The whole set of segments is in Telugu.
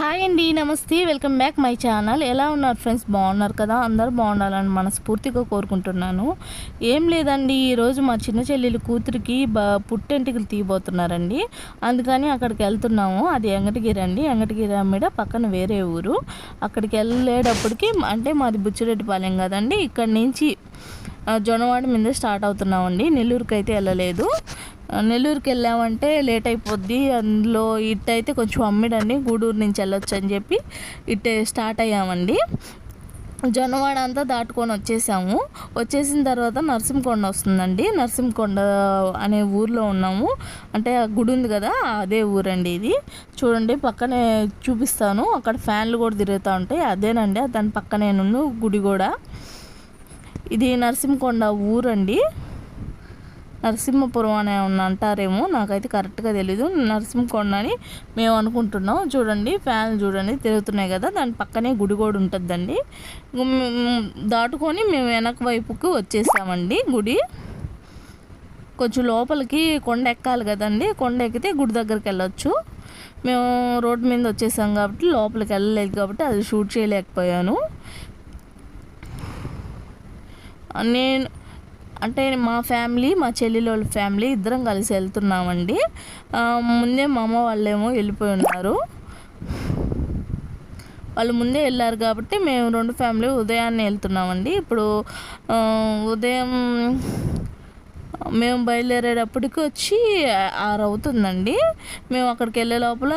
హాయ్ అండి నమస్తే వెల్కమ్ బ్యాక్ మై ఛానల్. ఎలా ఉన్నారు ఫ్రెండ్స్? బాగున్నారు కదా? అందరూ బాగుండాలని మనస్ఫూర్తిగా కోరుకుంటున్నాను. ఏం లేదండి ఈరోజు మా చిన్న చెల్లెలు కూతురికి బ పుట్టెంటికలు తీయబోతున్నారండి. అందుకని అక్కడికి వెళ్తున్నాము. అది ఎంగటగిరి అండి. ఎంగటగిరి అమ్మిడ పక్కన వేరే ఊరు. అక్కడికి వెళ్ళేటప్పటికి అంటే మాది బుచ్చిరెడ్డిపాలెం కదండి. ఇక్కడి నుంచి జొన్నవాడ మీద స్టార్ట్ అవుతున్నామండి. నెల్లూరుకి అయితే వెళ్ళలేదు. నెల్లూరుకి వెళ్ళామంటే లేట్ అయిపోద్ది. అందులో ఇట్ అయితే కొంచెం అమ్మిడండి గూడూరు నుంచి వెళ్ళొచ్చు అని చెప్పి ఇట్టే స్టార్ట్ అయ్యామండి. జొన్నవాడ అంతా దాటుకొని వచ్చేసాము. వచ్చేసిన తర్వాత నరసింహకొండ వస్తుందండి. నరసింహకొండ అనే ఊర్లో ఉన్నాము. అంటే ఆ గుడి ఉంది కదా అదే ఊరండి ఇది. చూడండి పక్కనే చూపిస్తాను. అక్కడ ఫ్యాన్లు కూడా తిరుగుతూ ఉంటాయి. అదేనండి దాని పక్కనే నుండి గుడి కూడా. ఇది నరసింహకొండ ఊరండి. నరసింహపురం అనే ఏమన్నా అంటారేమో నాకైతే కరెక్ట్గా తెలీదు. నరసింహకొండ అని మేము అనుకుంటున్నాం. చూడండి ఫ్యాన్లు చూడండి తిరుగుతున్నాయి కదా దాని పక్కనే గుడి కూడా ఉంటుందండి. దాటుకొని మేము వెనక వైపుకి వచ్చేసామండి గుడి. కొంచెం లోపలికి కొండ ఎక్కాలి కదండి కొండ ఎక్కితే గుడి దగ్గరికి వెళ్ళొచ్చు. మేము రోడ్డు మీద వచ్చేసాం కాబట్టి లోపలికి వెళ్ళలేదు కాబట్టి అది షూట్ చేయలేకపోయాను. నేను అంటే మా ఫ్యామిలీ మా చెల్లెల వాళ్ళ ఫ్యామిలీ ఇద్దరం కలిసి వెళ్తున్నామండి. ముందే మా అమ్మ వాళ్ళేమో వెళ్ళిపోయి ఉన్నారు. వాళ్ళు ముందే వెళ్ళారు కాబట్టి మేము రెండు ఫ్యామిలీ ఉదయాన్నే వెళ్తున్నామండి. ఇప్పుడు ఉదయం మేము బయలుదేరేటప్పటికి వచ్చి ఆరు అవుతుందండి మేము అక్కడికి వెళ్ళే లోపల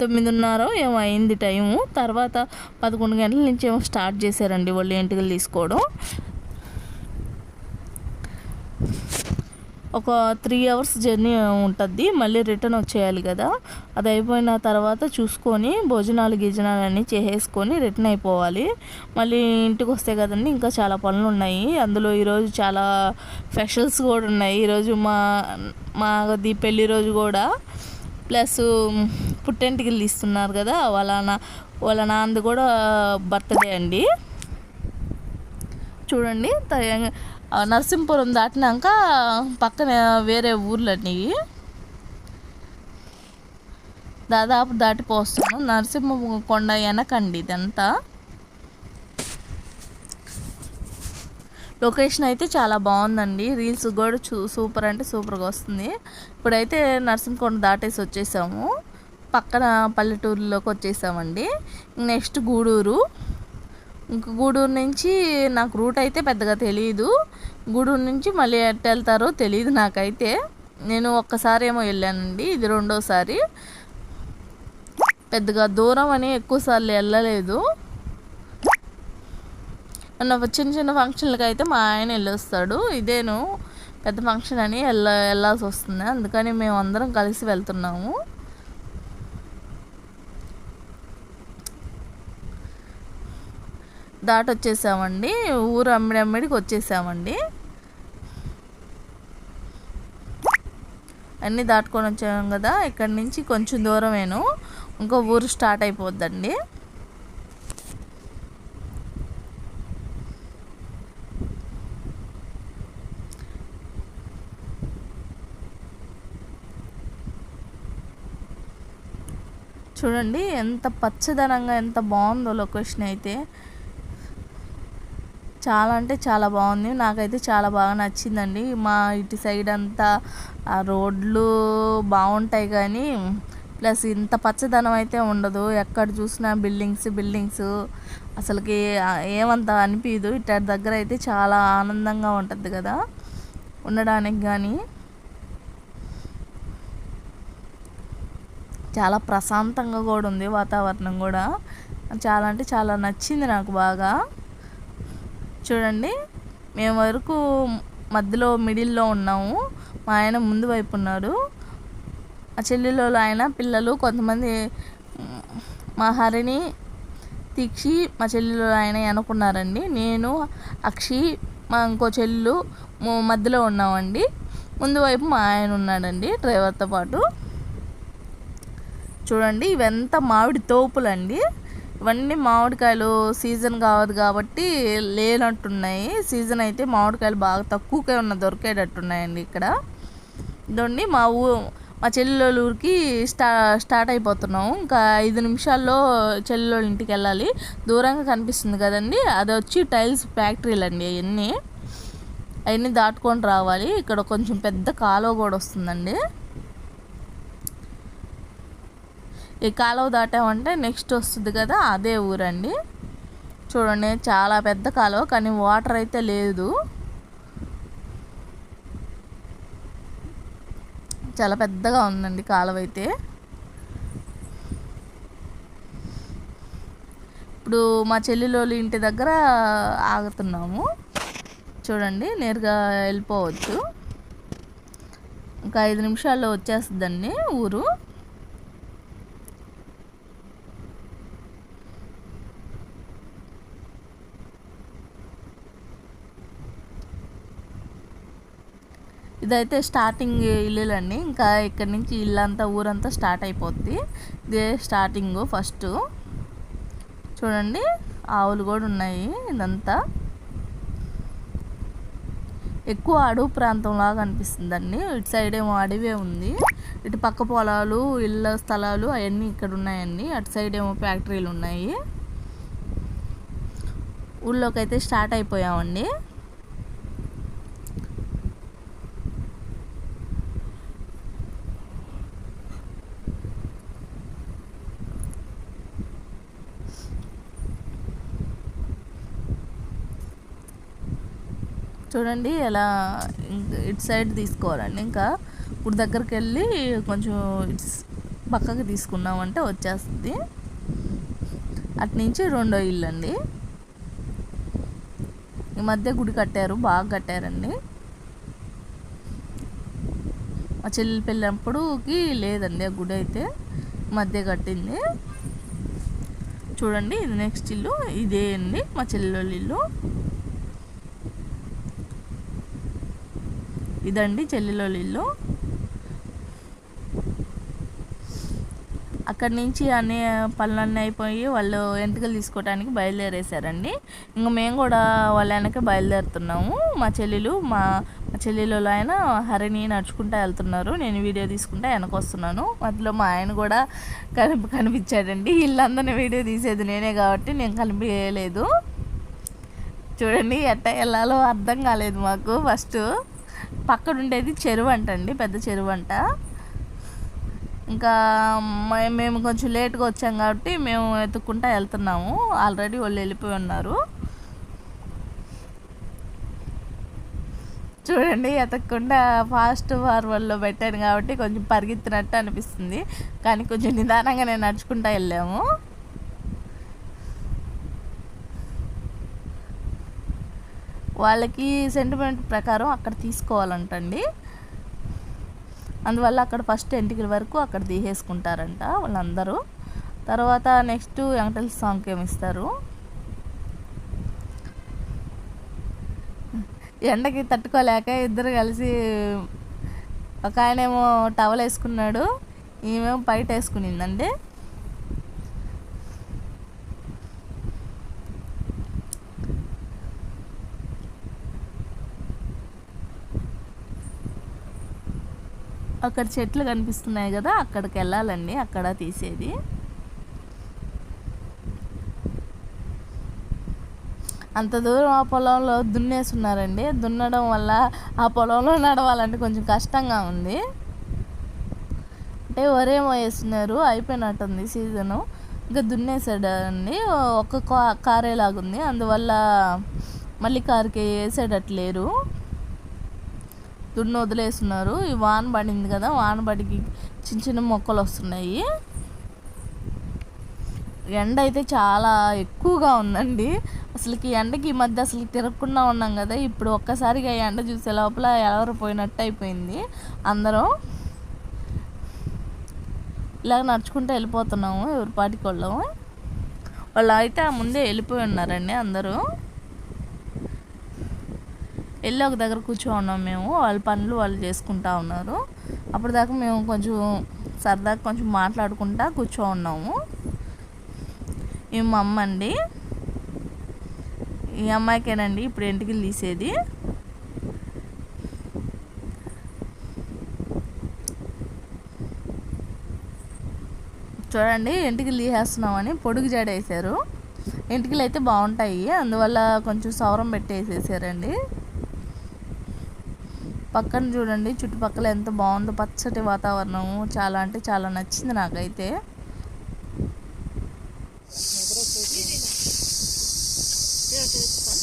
తొమ్మిదిన్నర ఏమో అయింది టైము. తర్వాత పదకొండు గంటల నుంచి ఏమో స్టార్ట్ చేశారండి వాళ్ళు ఎంటుకలు తీసుకోవడం. ఒక త్రీ అవర్స్ జర్నీ ఉంటుంది మళ్ళీ రిటర్న్ వచ్చేయాలి కదా. అది అయిపోయిన తర్వాత చూసుకొని భోజనాలు గిజనాలు అన్నీ చేసేసుకొని రిటర్న్ అయిపోవాలి. మళ్ళీ ఇంటికి వస్తే కదండి ఇంకా చాలా పనులు ఉన్నాయి. అందులో ఈరోజు చాలా స్పెషల్స్ కూడా ఉన్నాయి. ఈరోజు మా మాది పెళ్ళి రోజు కూడా. ప్లస్ పుట్టెంటికలు ఇస్తున్నారు కదా వాళ్ళ నా వాళ్ళ నాన్నది కూడా బర్త్డే అండి. చూడండి నరసింహపురం దాటినాక పక్కన వేరే ఊర్లన్నీ ఇవి. దాదాపు దాటిపోస్తున్నాం. నరసింహ కొండ వెనకండి ఇదంతా. లొకేషన్ అయితే చాలా బాగుందండి. రీల్స్ కూడా చూ సూపర్ అంటే సూపర్గా వస్తుంది. ఇప్పుడైతే నర్సింహకొండ దాటేసి వచ్చేసాము. పక్కన పల్లెటూరులోకి వచ్చేసామండి. నెక్స్ట్ గూడూరు. ఇంక గూడూరు నుంచి నాకు రూట్ అయితే పెద్దగా తెలియదు గూడూరు నుంచి మళ్ళీ ఎట్ వెళ్తారో తెలియదు నాకైతే. నేను ఒక్కసారి ఏమో వెళ్ళానండి. ఇది రెండోసారి. పెద్దగా దూరం అని ఎక్కువసార్లు వెళ్ళలేదు. చిన్న చిన్న ఫంక్షన్లకు అయితే మా ఆయన వెళ్ళొస్తాడు. ఇదేను పెద్ద ఫంక్షన్ అని వెళ్ళ వెళ్ళాల్సి వస్తుంది. అందుకని మేము అందరం కలిసి వెళ్తున్నాము. దాటి వచ్చేసామండి ఊరు అమ్మిడి అమ్మిడికి వచ్చేసామండి. అన్నీ దాటుకొని వచ్చాము కదా. ఇక్కడి నుంచి కొంచెం దూరమేను. ఇంకో ఊరు స్టార్ట్ అయిపోద్దండి. చూడండి ఎంత పచ్చదనంగా ఎంత బాగుందో లొకేషన్ అయితే. చాలా అంటే చాలా బాగుంది. నాకైతే చాలా బాగా నచ్చిందండి. మా ఇటు సైడ్ అంతా ఆ రోడ్లు బాగుంటాయి కానీ ప్లస్ ఇంత పచ్చదనం అయితే ఉండదు. ఎక్కడ చూసినా బిల్డింగ్స్ బిల్డింగ్స్. అసలుకి ఏమంత అనిపించదు ఇటు దగ్గర అయితే చాలా ఆనందంగా ఉంటుంది కదా ఉండడానికి కానీ. చాలా ప్రశాంతంగా కూడా ఉంది వాతావరణం కూడా. చాలా అంటే చాలా నచ్చింది నాకు బాగా. చూడండి మేము వరకు మధ్యలో మిడిల్లో ఉన్నాము. మా ఆయన ముందు వైపు ఉన్నాడు. ఆ చెల్లెలలో ఆయన పిల్లలు కొంతమంది మా హరిని తీక్షి మా చెల్లెలు ఆయన అనుకున్నారండి. నేను అక్షి మా ఇంకో చెల్లెలు మధ్యలో ఉన్నామండి. ముందు వైపు మా ఆయన ఉన్నాడండి డ్రైవర్తో పాటు. చూడండి ఇవంతా మామిడి తోపులండి. ఇవన్నీ మామిడికాయలు సీజన్ కావదు కాబట్టి లేనట్టున్నాయి. సీజన్ అయితే మామిడికాయలు బాగా తక్కువకే ఉన్న దొరికేటట్టున్నాయండి ఇక్కడ. ఇదండి మా ఊ మా చెల్లెళ్ళ ఊరికి స్టా స్టార్ట్ అయిపోతున్నాము ఇంకా ఐదు నిమిషాల్లో చెల్లెళ్ళ ఇంటికి వెళ్ళాలి. దూరంగా కనిపిస్తుంది కదండి. అది వచ్చి టైల్స్ ఫ్యాక్టరీలు అండి అవన్నీ. అవన్నీ దాటుకొని రావాలి. ఇక్కడ కొంచెం పెద్ద కాలువ కూడా వస్తుందండి. ఈ కాలువ దాటామంటే నెక్స్ట్ వస్తుంది కదా అదే ఊరండి. చూడండి చాలా పెద్ద కాలువ కానీ వాటర్ అయితే లేదు. చాలా పెద్దగా ఉందండి కాలువ అయితే. ఇప్పుడు మా చెల్లెలోళ్ళ ఇంటి దగ్గర ఆగుతున్నాము. చూడండి నేరుగా వెళ్ళిపోవచ్చు. ఇంకా ఐదు నిమిషాల్లో వచ్చేస్తుందండి ఊరు. ఇదైతే స్టార్టింగ్ ఇల్లులండి. ఇంకా ఇక్కడ నుంచి ఇల్లంతా ఊరంతా స్టార్ట్ అయిపోద్ది. ఇదే స్టార్టింగ్ ఫస్ట్. చూడండి ఆవులు కూడా ఉన్నాయి ఇదంతా. ఎక్కువ అడవి ప్రాంతం లాగా అనిపిస్తుందండి. ఇటు సైడ్ ఏమో అడవే ఉంది. ఇటు పక్క పొలాలు ఇళ్ళ స్థలాలు అవన్నీ ఇక్కడ ఉన్నాయండి. అటు సైడ్ ఏమో ఫ్యాక్టరీలు ఉన్నాయి. ఊళ్ళోకి అయితే స్టార్ట్ అయిపోయామండి. చూడండి ఎలా ఇటు సైడ్ తీసుకోవాలండి. ఇంకా ఇప్పుడు దగ్గరికి వెళ్ళి కొంచెం ఇట్స్ పక్కకి తీసుకున్నామంటే వచ్చేస్తుంది. అటు నుంచి రెండో ఇల్లు అండి ఈ మధ్య గుడి కట్టారు బాగా కట్టారండి. మా చెల్లి పెళ్ళినప్పుడుకి లేదండి ఆ గుడి అయితే మధ్య కట్టింది. చూడండి ఇది నెక్స్ట్ ఇల్లు ఇదే అండి మా చెల్లెళ్ళ ఇల్లు. ఇదండి చెల్లెలో ఇల్లు. అక్కడి నుంచి అన్ని పనులన్నీ అయిపోయి వాళ్ళు ఎంటుకలు తీసుకోవడానికి బయలుదేరేశారండి. ఇంకా మేము కూడా వాళ్ళ వెనక బయలుదేరుతున్నాము. మా చెల్లెలు మా మా చెల్లెలు ఆయన హరిని నడుచుకుంటూ వెళ్తున్నారు. నేను వీడియో తీసుకుంటా వెనక వస్తున్నాను. మధ్యలో మా ఆయన కూడా కనిపి కనిపించాడండి. వీళ్ళందరినీ వీడియో తీసేది నేనే కాబట్టి నేను కనిపించలేదు. చూడండి ఎట్ట వెళ్ళాలో అర్థం కాలేదు మాకు ఫస్ట్. పక్కన ఉండేది చెరువు అంట అండి పెద్ద చెరువు అంట ఇంకా మేము కొంచెం లేట్గా వచ్చాం కాబట్టి మేము ఎత్తుక్కుంటా వెళ్తున్నాము. ఆల్రెడీ వాళ్ళు వెళ్ళిపోయి ఉన్నారు. చూడండి ఎతకుండా ఫాస్ట్ ఫార్వర్డ్లో పెట్టాను కాబట్టి కొంచెం పరిగెత్తినట్టు అనిపిస్తుంది. కానీ కొంచెం నిదానంగా నేను నడుచుకుంటా వెళ్ళాము. వాళ్ళకి సెంటిమెంట్ ప్రకారం అక్కడ తీసుకోవాలంటండి. అందువల్ల అక్కడ ఫస్ట్ ఎంటికల వరకు అక్కడ తీసేసుకుంటారంట వాళ్ళందరూ. తర్వాత నెక్స్ట్ వెంకటేశ్వర స్వామికి ఏమిస్తారు ఎండకి తట్టుకోలేక ఇద్దరు కలిసి ఒక ఆయనేమో టవల్ వేసుకున్నాడు ఈమె బయట వేసుకునిందండి. అక్కడ చెట్లు కనిపిస్తున్నాయి కదా అక్కడికి వెళ్ళాలండి అక్కడ తీసేది. అంత దూరం ఆ పొలంలో దున్నేస్తున్నారండి దున్నడం వల్ల ఆ పొలంలో నడవాలంటే కొంచెం కష్టంగా ఉంది. అంటే వరేమో వేస్తున్నారు అయిపోయినట్టుంది సీజను. ఇంకా దున్నేసాడండి ఒక్క కారేలాగుంది. అందువల్ల మళ్ళీ కారుకి వేసేటట్లేరు. దున్ను వదిలేస్తున్నారు. ఈ వాన పడింది కదా వాన పడికి చిన్న చిన్న మొక్కలు వస్తున్నాయి. ఎండ అయితే చాలా ఎక్కువగా ఉందండి. అసలుకి ఎండకి ఈ మధ్య అసలు తిరగకుండా ఉన్నాం కదా. ఇప్పుడు ఒక్కసారిగా ఎండ చూసే లోపల ఎవరు పోయినట్టు అయిపోయింది అందరం. ఇలాగ నడుచుకుంటూ వెళ్ళిపోతున్నాము ఎవరి పాటికి వాళ్ళము వాళ్ళు అయితే ముందే వెళ్ళిపోయి ఉన్నారండి అందరూ. వెళ్ళి ఒక దగ్గర కూర్చో ఉన్నాం మేము. వాళ్ళ పనులు వాళ్ళు చేసుకుంటా ఉన్నారు. అప్పటిదాకా మేము కొంచెం సరదాగా కొంచెం మాట్లాడుకుంటా కూర్చో ఉన్నాము. ఈ మా అమ్మ అండి. ఈ అమ్మాయికేనండి ఇప్పుడు ఇంటికి తీసేది చూడండి ఇంటికి తీసేస్తున్నామని పొడుగు జడ వేసారు ఎంటికలు అయితే బాగుంటాయి. అందువల్ల కొంచెం సౌరం పెట్టేసేసారండి. పక్కన చూడండి చుట్టుపక్కల ఎంత బాగుందో పచ్చటి వాతావరణం చాలా అంటే చాలా నచ్చింది నాకైతే.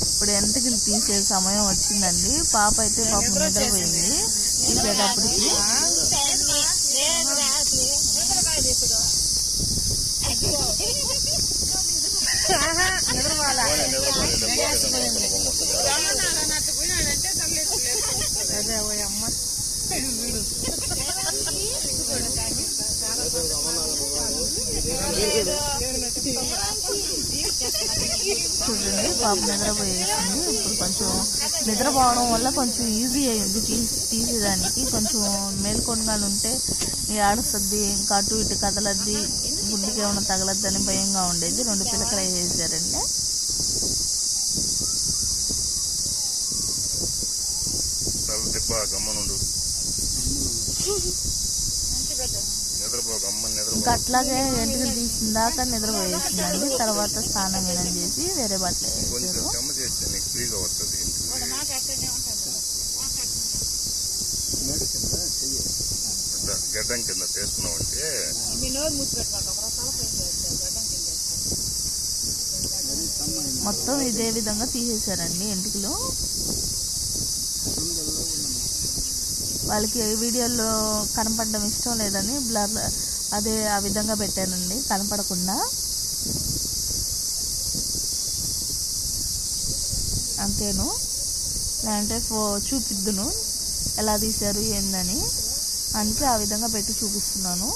ఇప్పుడు ఎంతకిలు తీసే సమయం వచ్చిందండి. పాప అయితే పాపం నిద్రపోయింది. తీసేటప్పటికి చూడండి పాప నిద్రపోయేసింది ఇప్పుడు కొంచెం నిద్రపోవడం వల్ల కొంచెం ఈజీ అయింది తీసి తీసేదానికి కొంచెం మేల్కొనగా ఉంటే ఈ ఆడుస్తుంది ఇంకా అటు ఇటు కదలద్ది గుడ్డికి ఏమైనా తగలద్దని భయంగా ఉండేది. రెండు పిల్లకలు వేసేసారండి గమ్మనుండు అట్లాగే ఎంటికలు తీసిన దాకా నిద్రపోయేసిందండి తర్వాత స్నానం చేసి వేరే బట్టలు గడ్డం కింద అంటే మొత్తం ఇదే విధంగా తీసేశారండి ఎంటికలు వాళ్ళకి వీడియోలో కనపడడం ఇష్టం లేదని బ్లర్ అదే ఆ విధంగా పెట్టానండి కనపడకుండా. అంతేను. లేదంటే ఫో చూపిద్దును. ఎలా తీశారు ఏందని. అందుకే ఆ విధంగా పెట్టి చూపిస్తున్నాను.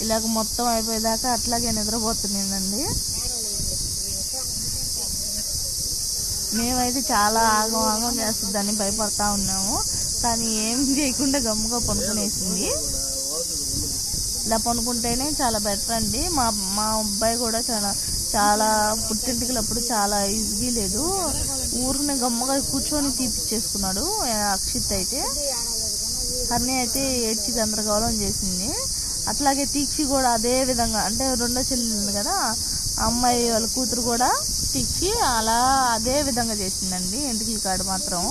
ఇలాగ మొత్తం అయిపోయేదాకా అట్లాగే నిద్రపోతున్నానండి. మేమైతే చాలా ఆగం ఆగం చేస్తుందని భయపడతా ఉన్నాము. కానీ ఏం చేయకుండా గమ్ముగా పనుకునేసింది. ఇలా పనుకుంటేనే చాలా బెటర్ అండి. మా మా అబ్బాయి కూడా చాలా చాలా పుట్టింటికలప్పుడు చాలా ఈజీ లేదు. ఊరిని గమ్మగా కూర్చొని తీపిచ్చేసుకున్నాడు అక్షిత్ అయితే. హర్ని అయితే ఏడ్చి గందరగోళం చేసింది. అట్లాగే తీక్షి కూడా అదే విధంగా అంటే రెండో చెల్లి ఉంది కదా అమ్మాయి వాళ్ళ కూతురు కూడా తీక్షి అలా అదే విధంగా చేసిందండి. ఇంటికి కాడ మాత్రం?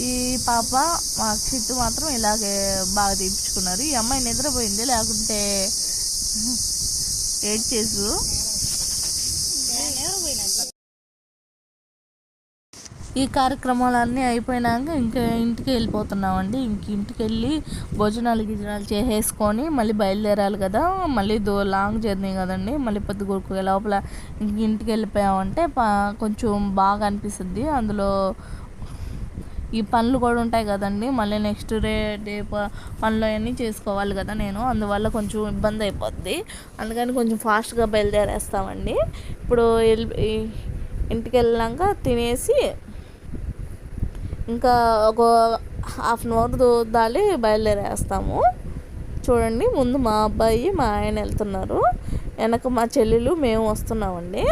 ఈ పాప మా అక్షిత్ మాత్రం ఇలాగే బాగా తీపించుకున్నారు ఈ అమ్మాయి నిద్రపోయింది. లేకుంటే ఏడ్చేసు ఈ కార్యక్రమాలన్నీ అయిపోయినాక ఇంకా ఇంటికి వెళ్ళిపోతున్నామండి. ఇంక ఇంటికి వెళ్ళి భోజనాలు గిజనాలు చేసేసుకొని మళ్ళీ బయలుదేరాలి కదా. మళ్ళీ దో లాంగ్ జర్నీ కదండి. మళ్ళీ పొద్దు కొడుకు లోపల ఇంక ఇంటికి వెళ్ళిపోయామంటే కొంచెం బాగా అనిపిస్తుంది. అందులో ఈ పనులు కూడా ఉంటాయి కదండి. మళ్ళీ నెక్స్ట్ డే డే ప- పనులు అవన్నీ చేసుకోవాలి కదా నేను. అందువల్ల కొంచెం ఇబ్బంది అయిపోద్ది. అందుకని కొంచెం ఫాస్ట్గా బయలుదేరేస్తామండి. ఇప్పుడు వెళ్ళి- ఇంటికి వెళ్ళాక తినేసి ఇంకా ఒక హాఫ్ అన్ అవర్ దాలి బయలుదేరేస్తాము. చూడండి ముందు మా అబ్బాయి మా ఆయన వెళ్తున్నారు. వెనక మా చెల్లెలు మేము వస్తున్నామండి.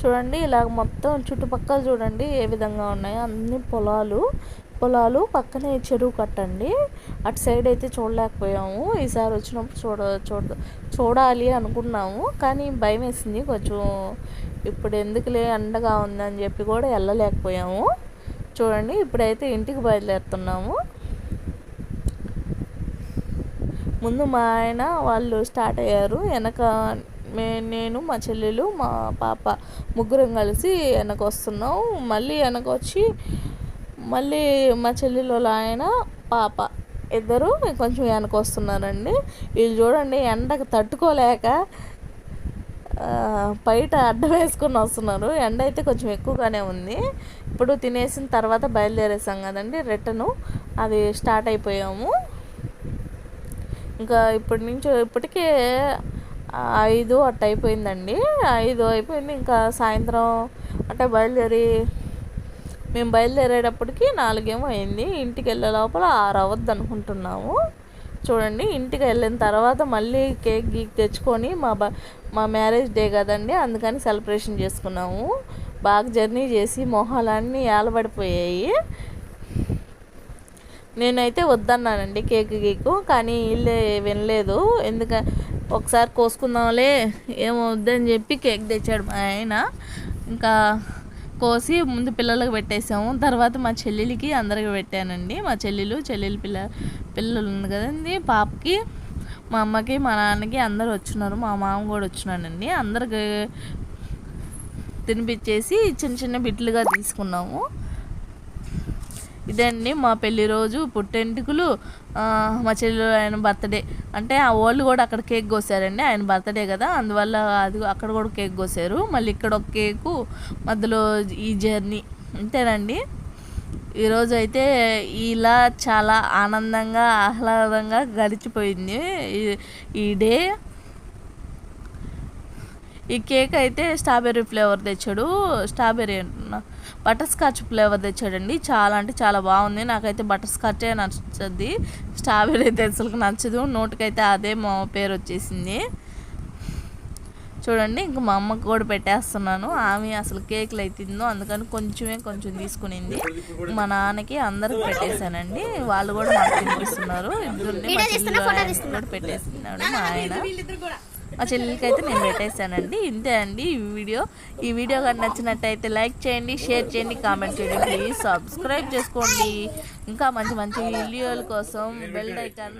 చూడండి ఇలాగ మొత్తం చుట్టుపక్కల చూడండి ఏ విధంగా ఉన్నాయో అన్ని పొలాలు. పొలాలు పక్కనే చెరువు కట్టండి. అటు సైడ్ అయితే చూడలేకపోయాము. ఈసారి వచ్చినప్పుడు చూడ చూడ చూడాలి అనుకున్నాము. కానీ భయం వేసింది. కొంచెం ఇప్పుడు ఎందుకులే అండగా ఉందని చెప్పి కూడా వెళ్ళలేకపోయాము. చూడండి ఇప్పుడైతే ఇంటికి బయలుదేరుతున్నాము. ముందు మా ఆయన వాళ్ళు స్టార్ట్ అయ్యారు. వెనక మే నేను మా చెల్లెలు మా పాప ముగ్గురం కలిసి వెనక వస్తున్నాం మళ్ళీ వెనక వచ్చి మళ్ళీ మా చెల్లెలు ఆయన పాప ఇద్దరు కొంచెం వెనక వస్తున్నారండి. వీళ్ళు చూడండి ఎండకు తట్టుకోలేక బయట అడ్డం వేసుకొని వస్తున్నారు. ఎండ అయితే కొంచెం ఎక్కువగానే ఉంది. ఇప్పుడు తినేసిన తర్వాత బయలుదేరేసాం కదండి రిటర్ను. అది స్టార్ట్ అయిపోయాము. ఇంకా ఇప్పటి నుంచి ఇప్పటికే ఐదు అట్ట అయిపోయిందండి ఐదు అయిపోయింది. ఇంకా సాయంత్రం అంటే బయలుదేరి మేము బయలుదేరేటప్పటికి నాలుగేమో అయింది. ఇంటికి వెళ్ళే లోపల ఆరు అవ్వద్దు అనుకుంటున్నాము. చూడండి ఇంటికి వెళ్ళిన తర్వాత మళ్ళీ కేక్ గీక్ తెచ్చుకొని మా బ మా మ్యారేజ్ డే కదండి అందుకని సెలబ్రేషన్ చేసుకున్నాము. బాగా జర్నీ చేసి మొహాలన్నీ ఏలబడిపోయాయి. నేనైతే వద్దన్నానండి కేక్ గీకు కానీ వీళ్ళే వినలేదు. ఎందుక ఒకసారి కోసుకుందాంలే ఏమో వద్దని చెప్పి కేక్ తెచ్చాడు మా ఆయన. ఇంకా కోసి ముందు పిల్లలకు పెట్టేసాము. తర్వాత మా చెల్లెలికి అందరికి పెట్టానండి. మా చెల్లెలు చెల్లెలు పిల్ల పిల్లలు ఉంది కదండి పాపకి మా అమ్మకి మా నాన్నకి అందరు వచ్చినారు. మా మామ కూడా వచ్చినాడండి. అందరికి తినిపించేసి చిన్న చిన్న బిట్లుగా తీసుకున్నాము. ఇదండి మా పెళ్ళి రోజు పుట్టెంటుకులు మా చెల్లెలు ఆయన బర్త్డే. అంటే ఆ వాళ్ళు కూడా అక్కడ కేక్ కోసారండి. ఆయన బర్త్డే కదా అందువల్ల అది అక్కడ కూడా కేక్ కోసారు. మళ్ళీ ఇక్కడ ఒక కేకు మధ్యలో ఈ జర్నీ. అంతేనండి. ఈరోజు అయితే ఇలా చాలా ఆనందంగా ఆహ్లాదంగా గడిచిపోయింది ఈ- ఈ డే. ఈ కేక్ అయితే స్ట్రాబెర్రీ ఫ్లేవర్ తెచ్చాడు. స్ట్రాబెర్రీ అంటున్నా. బటర్ స్కాచ్ ఫ్లేవర్ తెచ్చాడండి. చాలా అంటే చాలా బాగుంది. నాకైతే బటర్ స్కాచే నచ్చుతుంది స్ట్రాబెర్రీ అయితే అసలు నచ్చదు. నోటికైతే అదే మా పేరు వచ్చేసింది. చూడండి ఇంక మా అమ్మకి కూడా పెట్టేస్తున్నాను. ఆమె అసలు కేకులు అయితే అందుకని కొంచెమే కొంచెం తీసుకునింది. మా నాన్నకి అందరికి పెట్టేశానండి. వాళ్ళు కూడా నాకు తినిపిస్తున్నారు. ఇద్దరు మా కూడా పెట్టేస్తున్నాడు మా ఆయన. మా చెల్లెలకి అయితే నేను పెట్టేశానండి. ఇంతే అండి ఈ వీడియో. ఈ వీడియో కానీ నచ్చినట్టయితే లైక్ చేయండి షేర్ చేయండి కామెంట్ చేయండి ప్లీజ్ సబ్స్క్రైబ్ చేసుకోండి. ఇంకా మంచి మంచి వీడియోల కోసం బెల్ ఐకాన్